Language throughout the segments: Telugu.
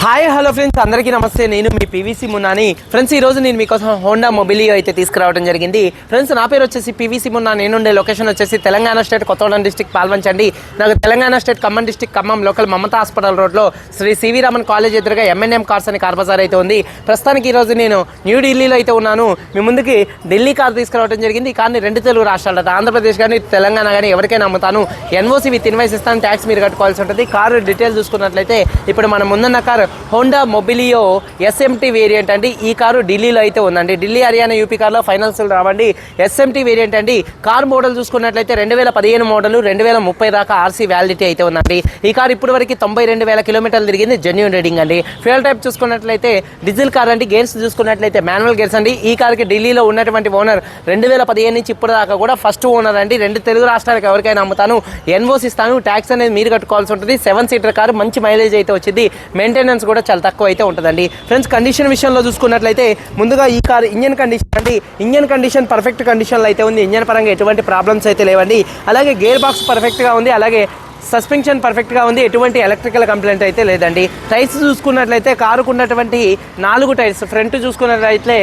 హాయ్ హలో ఫ్రెండ్స్ అందరికీ నమస్తే. నేను మీ పీవీసీ మున్నాని ఫ్రెండ్స్ ఈ రోజు నేను మీకోసం హోండా మొబిలియో అయితే తీసుకురావడం జరిగింది. ఫ్రెండ్స్ నా పేరు వచ్చేసి పీవీసీ మున్నా నేనుండే లొకేషన్ వచ్చేసి తెలంగాణ స్టేట్ కొత్తగూడెం డిస్టిక్ పాల్వంచండి. నాకు Telangana state Khammam district Khammam local Mamata hospital రోడ్లో శ్రీ సివి రామన్ కాలేజ్ ఎదురుగా ఎంఎన్ఎం కార్స్ అని కార్ బజార్ అయితే ఉంది. ప్రస్తుతానికి ఈ రోజు నేను న్యూఢిల్లీలో అయితే ఉన్నాను. మీ ముందుకి ఢిల్లీ కార్ తీసుకురావడం జరిగింది. కానీ కార్ని రెండు తెలుగు రాష్ట్రాలు ఆంధ్రప్రదేశ్ కానీ తెలంగాణ కానీ ఎవరికైనా అమ్ముతాను. ఎన్ఓసి విత్ ఇన్వైస్ ఇస్తాను. ట్యాక్స్ మీరు కట్టుకోవాల్సి ఉంటుంది. కారు డీటెయిల్స్ చూసుకున్నట్లయితే ఇప్పుడు మనం ముందున్న car Honda Mobilio SMT variant అండి. ఈ కారు ఢిల్లీలో అయితే ఉందండి. ఢిల్లీ హర్యానా యూపీ కార్లో ఫైనాన్స్ రావండి. ఎస్ఎంటీ వేరియంట్ అండి. కార్ మోడల్ చూసుకున్నట్లయితే రెండు వేల పదిహేను మోడల్ రెండు వేల ముప్పై దాకా ఆర్సీ వ్యాలిడిటీ అయితే ఉందండి. ఈ కార్ ఇప్పటి వరకు తొంభై రెండు వేల కిలోమీటర్లు తిరిగింది. జెన్యున్ రీడింగ్ అండి. ఫ్యూల్ టైప్ చూసుకున్నట్లయితే డీజిల్ కార్ అండి. గేర్స్ చూసుకున్నట్లయితే మాన్యువల్ గేర్స్ అండి. ఈ కార్కి ఢిల్లీలో ఉన్నటువంటి ఓనర్ రెండు వేల పదిహేను నుంచి ఇప్పుడు దాకా కూడా ఫస్ట్ ఓనర్ అండి. రెండు తెలుగు రాష్ట్రాలకు ఎవరికైనా అమ్ముతాను. ఎన్ఓస్ ఇస్తాను. ట్యాక్స్ అనేది మీరు కట్టుకోవాల్సి ఉంటుంది. సెవెన్ సీటర్ కారు మంచి మైలేజ్ అయితే వచ్చింది. మెయింటెనెన్స్ కూడా చాలా తక్కువ అయితే ఉంటుందండి. ఫ్రెండ్స్ కండిషన్ విషయంలో చూసుకున్నట్లయితే ముందుగా ఈ కార్ ఇంజన్ కండిషన్ అండి. ఇంజన్ కండిషన్ పర్ఫెక్ట్ కండిషన్లో అయితే ఉంది. ఇంజన్ పరంగా ఎటువంటి ప్రాబ్లమ్స్ అయితే లేవండి. అలాగే గేర్ బాక్స్ పర్ఫెక్ట్గా ఉంది. అలాగే సస్పెన్షన్ పర్ఫెక్ట్గా ఉంది. ఎటువంటి ఎలక్ట్రికల్ కంప్లైంట్ అయితే లేదండి. టైర్స్ చూసుకున్నట్లయితే కారుకు ఉన్నటువంటి నాలుగు టైర్స్ ఫ్రంట్ చూసుకున్నట్లయితే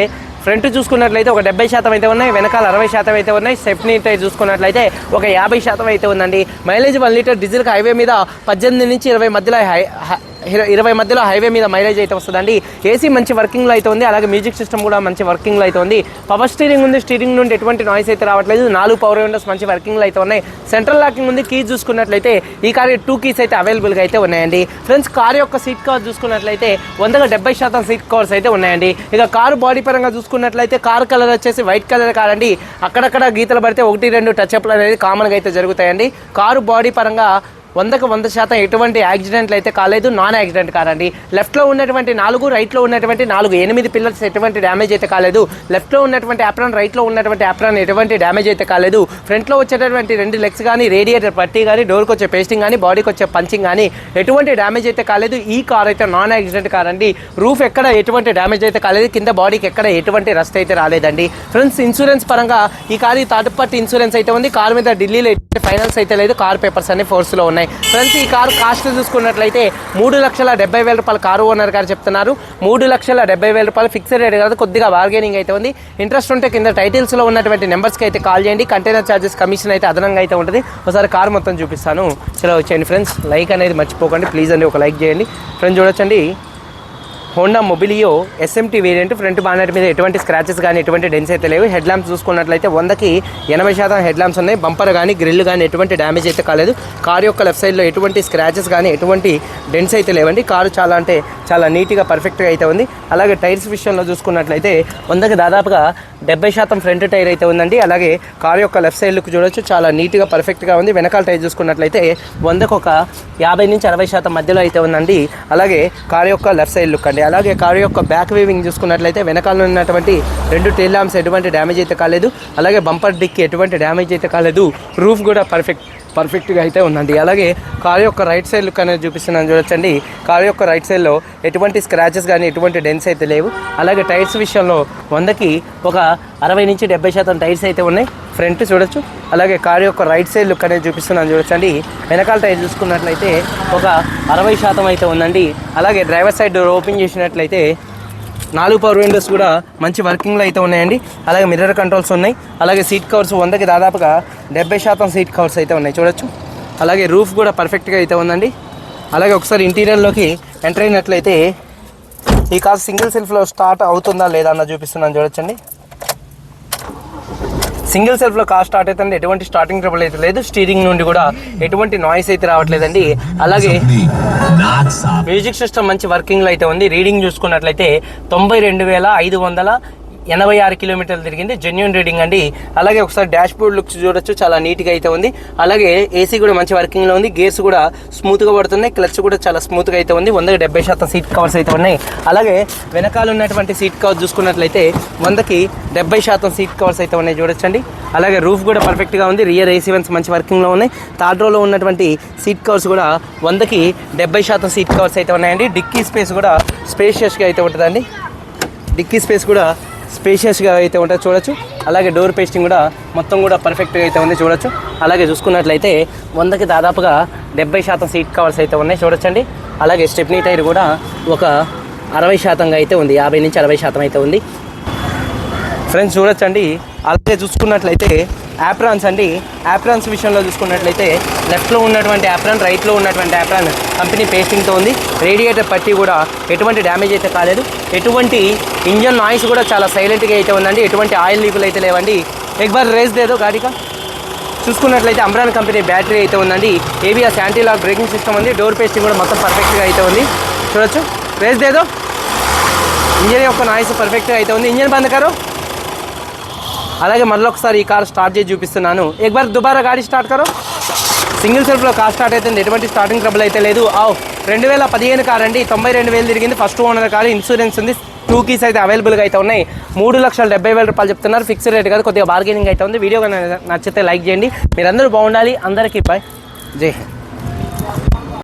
ఫ్రంట్ చూసుకున్నట్లయితే ఒక డెబ్బై శాతం అయితే ఉన్నాయి. వెనకాల అరవై శాతం అయితే ఉన్నాయి. సెఫ్నీ టైర్ చూసుకున్నట్లయితే ఒక యాభై శాతం అయితే ఉందండి. Mileage one litre diesel highway మీద పద్దెనిమిది నుంచి ఇరవై మధ్యలో హై ఇరవై మధ్యలో హైవే మీద మైలేజ్ అయితే వస్తుందండి. ఏసీ మంచి వర్కింగ్లో అయితే ఉంది. అలాగే మ్యూజిక్ సిస్టమ్ కూడా మంచి వర్కింగ్లో అయితే ఉంది. పవర్ స్టీరింగ్ ఉంది. స్టీరింగ్ నుండి ఎటువంటి నాయిస్ అయితే రావట్లేదు. నాలుగు పవర్ విండోస్ మంచి వర్కింగ్లో అయితే ఉన్నాయి. సెంట్రల్ లాకింగ్ ఉంది. కీస్ చూసుకున్నట్లయితే ఈ కార్ టూ కీస్ అయితే అవైలబుల్గా అయితే ఉన్నాయండి. ఫ్రెండ్స్ కార్ యొక్క సీట్ కవర్ చూసుకున్నట్లయితే వందగా డెబ్బై శాతం సీట్ కవర్స్ అయితే ఉన్నాయండి. ఇక కారు బాడీ పరంగా చూసుకున్నట్లయితే కార్ కలర్ వచ్చేసి వైట్ కలర్ కార్ అండి అక్కడక్కడ గీతలు పడితే ఒకటి రెండు టచ్ అప్లు అనేది కామన్గా అయితే జరుగుతాయండి. కారు బాడీ పరంగా వందకు వంద శాతం ఎటువంటి యాక్సిడెంట్లు అయితే కాలేదు. నాన్ యాక్సిడెంట్ కారండి లెఫ్ట్లో ఉన్నటువంటి నాలుగు రైట్లో ఉన్నటువంటి నాలుగు ఎనిమిది పిల్లర్స్ ఎటువంటి డ్యామేజ్ అయితే కాలేదు. లెఫ్ట్లో ఉన్నటువంటి యాప్రాన్ రైట్లో ఉన్నటువంటి యాప్రాన్ ఎటువంటి డ్యామేజ్ అయితే కాలేదు. ఫ్రంట్లో వచ్చేటటువంటి రెండు లెగ్స్ కానీ రేడియేటర్ పట్టీ కానీ డోర్కి వచ్చే పేస్టింగ్ కానీ బాడీకి వచ్చే పంచింగ్ కానీ ఎటువంటి డ్యామేజ్ అయితే కాలేదు. ఈ కార్ అయితే నాన్ యాక్సిడెంట్ కార్ అండి రూఫ్ ఎక్కడ ఎటువంటి డ్యామేజ్ అయితే కాలేదు. కింద బాడీకి ఎక్కడ ఎటువంటి రస్ట్ అయితే రాలేదండి. ఫ్రెండ్స్ ఇన్సూరెన్స్ పరంగా ఈ కార్ థర్డ్ పార్టీ ఇన్సూరెన్స్ అయితే ఉంది. కార్ మీద ఢిల్లీలో ఎటువంటి ఫైనాన్స్ అయితే లేదు. కార్ పేపర్స్ అన్ని ఫోర్స్లో ఉన్నాయి. ఫ్రెండ్స్ ఈ కారు కాస్ట్ చూసుకున్నట్లయితే మూడు లక్షల డెబ్బై వేల రూపాయలు కారు ఓనర్ గారు చెప్తున్నారు. మూడు లక్షల డెబ్బై వేల రూపాయలు ఫిక్స్డ్ రేట్ కాదు కొద్దిగా బార్గెనింగ్ అయితే ఉంది. ఇంట్రెస్ట్ ఉంటే కింద టైటిల్స్లో ఉన్నటువంటి నెంబర్స్కి అయితే కాల్ చేయండి. కంటైనర్ ఛార్జెస్ కమిషన్ అయితే అదనంగా అయితే ఉంటుంది. ఒకసారి కారు మొత్తం చూపిస్తాను. చలో వచ్చేయండి ఫ్రెండ్స్. లైక్ అనేది మర్చిపోకండి. ప్లీజ్ అండి ఒక లైక్ చేయండి. ఫ్రెండ్స్ చూడొచ్చండి. Honda Mobilio SMT variant front bonnet మీద ఎటువంటి స్క్రాచెస్ కానీ ఎటువంటి డెన్స్ అయితే లేవు. హెడ్ ల్యాంప్స్ చూసుకున్నట్లయితే వందకి ఎనభై శాతం హెడ్ ల్యాంప్స్ ఉన్నాయి. బంపర్ కానీ గ్రిల్ కానీ ఎటువంటి డ్యామేజ్ అయితే కాలేదు. కారు యొక్క లెఫ్ట్ సైడ్లో ఎటువంటి స్క్రాచెస్ కానీ ఎటువంటి డెన్స్ అయితే లేవండి. కారు చాలా అంటే చాలా నీట్గా పర్ఫెక్ట్గా అయితే ఉంది. అలాగే టైర్స్ విషయంలో చూసుకున్నట్లయితే వందకి దాదాపుగా డెబ్బై శాతం ఫ్రంట్ టైర్ అయితే ఉందండి. అలాగే కారు యొక్క లెఫ్ట్ సైడ్ లుక్ చూడొచ్చు. చాలా నీట్గా పర్ఫెక్ట్గా ఉంది. వెనకాల టైర్ చూసుకున్నట్లయితే వందకు ఒక యాభై నుంచి అరవై శాతం మధ్యలో అయితే ఉందండి. అలాగే కారు యొక్క లెఫ్ట్ సైడ్ లుక్ అండి. అలాగే కారు యొక్క బ్యాక్ వేవింగ్ చూసుకున్నట్లయితే వెనకాల ఉన్నటువంటి రెండు టైల్ ల్యాంప్స్ ఎటువంటి డ్యామేజ్ అయితే కాలేదు. అలాగే బంపర్ డిక్కి ఎటువంటి డ్యామేజ్ అయితే కాలేదు. రూఫ్ కూడా పర్ఫెక్ట్ పర్ఫెక్ట్గా అయితే ఉందండి. అలాగే కారు యొక్క రైట్ సైడ్ లుక్ అనేది చూపిస్తున్నాను చూడొచ్చండి. కారు యొక్క రైట్ సైడ్లో ఎటువంటి స్క్రాచెస్ కానీ ఎటువంటి డెన్స్ అయితే లేవు. అలాగే టైర్స్ విషయంలో వందకి ఒక అరవై నుంచి డెబ్బై శాతం టైర్స్ అయితే ఉన్నాయి. ఫ్రంట్ చూడొచ్చు. అలాగే కారు యొక్క రైట్ సైడ్ లుక్ అనేది చూపిస్తున్నాను చూడొచ్చండి. వెనకాల టైర్ చూసుకున్నట్లయితే ఒక అరవై శాతం అయితే ఉందండి. అలాగే డ్రైవర్ సైడ్ డోర్ ఓపెన్ చేసినట్లయితే నాలుగు పవర్ విండోస్ కూడా మంచి వర్కింగ్లో అయితే ఉన్నాయండి. అలాగే మిర్రర్ కంట్రోల్స్ ఉన్నాయి. అలాగే సీట్ కవర్స్ వందకి దాదాపుగా డెబ్బై శాతం సీట్ కవర్స్ అయితే ఉన్నాయి. చూడొచ్చు. అలాగే రూఫ్ కూడా పర్ఫెక్ట్గా అయితే ఉందండి. అలాగే ఒకసారి ఇంటీరియర్లోకి ఎంటర్ అయినట్లయితే ఈ కార్ సింగిల్ సెల్ఫ్లో స్టార్ట్ అవుతుందా లేదా అన్న చూపిస్తున్నాను. చూడొచ్చండి. సింగిల్ సెల్ఫ్లో కార్ స్టార్ట్ అవుతుంది. ఎటువంటి స్టార్టింగ్ ట్రబుల్ అయితే లేదు. స్టీరింగ్ నుండి కూడా ఎటువంటి నాయిస్ అయితే రావట్లేదండి. అలాగే మ్యూజిక్ సిస్టమ్ మంచి వర్కింగ్లో అయితే ఉంది. రీడింగ్ చూసుకున్నట్లయితే తొంభై రెండు వేల ఐదు వందల ఎనభై ఆరు కిలోమీటర్లు తిరిగింది. జెన్యున్ రీడింగ్ అండి. అలాగే ఒకసారి డాష్ బోర్డ్ లుక్స్ చూడొచ్చు. చాలా నీట్గా అయితే ఉంది. అలాగే ఏసీ కూడా మంచి వర్కింగ్లో ఉంది. గేర్స్ కూడా స్మూత్గా పడుతున్నాయి. క్లచ్ కూడా చాలా స్మూత్గా అయితే ఉంది. వందకి డెబ్బై శాతం సీట్ కవర్స్ అయితే ఉన్నాయి. అలాగే వెనకాల ఉన్నటువంటి సీట్ కవర్స్ చూసుకున్నట్లయితే వందకి డెబ్బై శాతం సీట్ కవర్స్ అయితే ఉన్నాయి చూడొచ్చండి. అలాగే రూఫ్ కూడా పర్ఫెక్ట్గా ఉంది. రియర్ ఏసీ వన్స్ మంచి వర్కింగ్లో ఉన్నాయి. థర్డ్ రోలో ఉన్నటువంటి సీట్ కవర్స్ కూడా వందకి డెబ్బై శాతం సీట్ కవర్స్ అయితే ఉన్నాయండి. డిక్కీ స్పేస్ కూడా స్పేషియస్గా అయితే ఉంటుందండి. డిక్కీ స్పేస్ కూడా స్పేషియస్గా అయితే ఉంటుంది చూడొచ్చు. అలాగే డోర్ పేస్టింగ్ కూడా మొత్తం కూడా పర్ఫెక్ట్గా అయితే ఉంది చూడొచ్చు. అలాగే చూసుకున్నట్లయితే వందకి దాదాపుగా డెబ్బై శాతం సీట్ కవర్స్ అయితే ఉన్నాయి చూడొచ్చండి. అలాగే స్టెప్నీ టైర్ కూడా ఒక అరవై శాతంగా అయితే ఉంది. యాభై నుంచి అరవై శాతం అయితే ఉంది. ఫ్రెండ్స్ చూడొచ్చండి. అలాగే చూసుకున్నట్లయితే యాప్రాన్స్ అండి. యాప్రాన్స్ విషయంలో చూసుకున్నట్లయితే లెఫ్ట్లో ఉన్నటువంటి యాప్రాన్ రైట్లో ఉన్నటువంటి యాప్రాన్ కంపెనీ పేస్టింగ్తో ఉంది. రేడియేటర్ పట్టి కూడా ఎటువంటి డ్యామేజ్ అయితే కాలేదు. ఎటువంటి ఇంజన్ నాయిస్ కూడా చాలా సైలెంట్గా అయితే ఉందండి. ఎటువంటి ఆయిల్ లీకులు అయితే లేవండి. ఎక్బార్ రేస్ దేదో గాడిక. చూసుకున్నట్లయితే అమ్రాన్ కంపెనీ బ్యాటరీ అయితే ఉందండి. ABS anti lock braking system ఉంది. డోర్ పేస్టింగ్ కూడా మొత్తం పర్ఫెక్ట్గా అయితే ఉంది. చూడొచ్చు. రేస్ దేదో ఇంజన్ యొక్క నాయిస్ పర్ఫెక్ట్గా అయితే ఉంది. ఇంజన్ బంద్ కరో. అలాగే మళ్ళీ ఒకసారి ఈ కార్ స్టార్ట్ చేసి చూపిస్తున్నాను. ఎక్బార్ దుబారా గాడి స్టార్ట్ కరో. సింగిల్ సెల్ఫ్లో కార్ స్టార్ట్ అయితే ఎటువంటి స్టార్టింగ్ ట్రబుల్ అయితే లేదు. ఆ రెండు వేల పదిహేను కార్ అండి. తొంభై రెండు వేలు తిరిగింది. ఫస్ట్ ఓనర్ కారు ఇన్సూరెన్స్ ఉంది. టూ కీస్ అయితే అవైలబుల్గా అయితే ఉన్నాయి. మూడు లక్షల డెబ్బై వేల రూపాయలు చెప్తున్నారు. ఫిక్స్డ్ రేట్ కాదు కొద్దిగా బార్గెనింగ్ అయితే ఉంది. వీడియో నచ్చితే లైక్ చేయండి. మీరందరూ బాగుండాలి. అందరికీ బాయ్ జై హింద్.